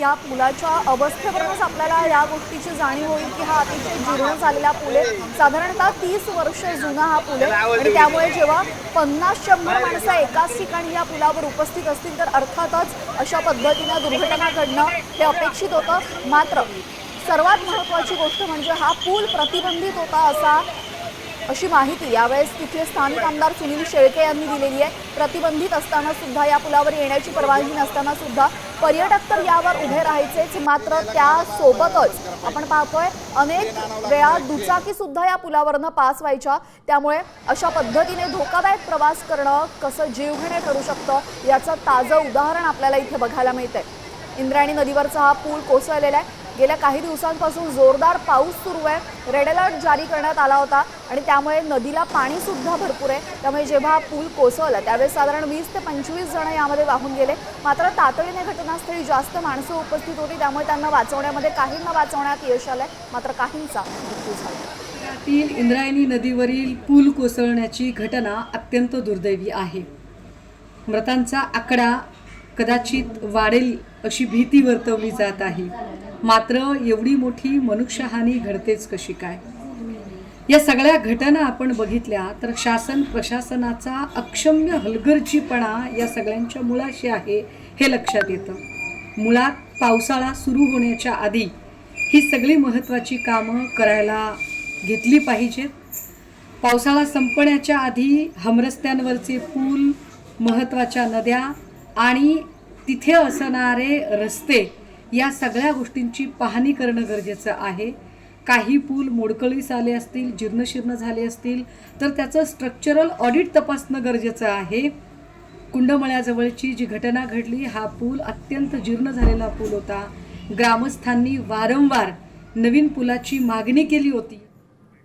या पुलाच्या अवस्थेवरूनच आपल्याला या गोष्टीची जाणीव होईल की हा अतिशय जीर्ण झालेला पूल आहे. साधारणतः तीस वर्ष जुना हा पूल आहे. आणि त्यामुळे जेव्हा पन्नास शंभर माणसं एकाच ठिकाणी या पुलावर उपस्थित असतील तर अर्थातच अशा पद्धतीनं दुर्घटना घडणं हे अपेक्षित होतं. मात्र सर्वात महत्त्वाची गोष्ट म्हणजे हा पूल प्रतिबंधित होता असा अशी माहिती यावेळेस तिथले स्थानिक आमदार सुनील शेळके यांनी दिलेली आहे. प्रतिबंधित असताना सुद्धा या पुलावर येण्याची परवानगी नसताना सुद्धा पर्यटक तर यावर उभे राहायचेच मात्र त्यासोबतच आपण पाहतोय अनेक वेळा दुचाकी सुद्धा या पुलावरनं पास व्हायच्या. त्यामुळे अशा पद्धतीने धोकादायक प्रवास करणं कसं जीवघेणे ठरू शकतं याचं ताजं उदाहरण आपल्याला इथे बघायला मिळतंय. इंद्रायणी नदीवरचा हा पूल कोसळलेला आहे. गेल्या काही दिवसांपासून जोरदार पाऊस सुरू आहे. रेड अलर्ट जारी करण्यात आला होता आणि त्यामुळे नदीला पाणीसुद्धा भरपूर आहे. त्यामुळे जेव्हा पूल कोसळला त्यावेळेस साधारण वीस ते पंचवीस जण यामध्ये वाहून गेले. मात्र तातडीने घटनास्थळी जास्त माणसं उपस्थित होती त्यामुळे त्यांना वाचवण्यामध्ये काहींना वाचवण्यात यश आलं मात्र काहींचा मृत्यू झाला. पुण्यातील इंद्रायणी नदीवरील पूल कोसळण्याची घटना अत्यंत दुर्दैवी आहे. मृतांचा आकडा कदाचित वाढेल अशी भीती वर्तवली जात आहे. मात्र एवढी मोठी मनुष्यहानी घडतेच कशी काय? या सगळ्या घटना आपण बघितल्या तर शासन प्रशासनाचा अक्षम्य हलगर्जीपणा या सगळ्यांच्या मुळाशी आहे हे लक्षात येतं. मुळात पावसाळा सुरू होण्याच्या आधी ही सगळी महत्त्वाची कामं करायला घेतली पाहिजेत. पावसाळा संपण्याच्या आधी हमरस्त्यांवरचे पूल महत्त्वाच्या नद्या आणि तिथे असणारे रस्ते या सगळ्या गोष्टींची पाहणी करणं गरजेचं आहे. काही पूल मोडकळीस आले असतील जीर्णशीर्ण झाले असतील तर त्याचं स्ट्रक्चरल ऑडिट तपासणं गरजेचं आहे. कुंडमळ्याजवळची जी घटना घडली हा पूल अत्यंत जीर्ण झालेला पूल होता. ग्रामस्थांनी वारंवार नवीन पुलाची मागणी केली होती.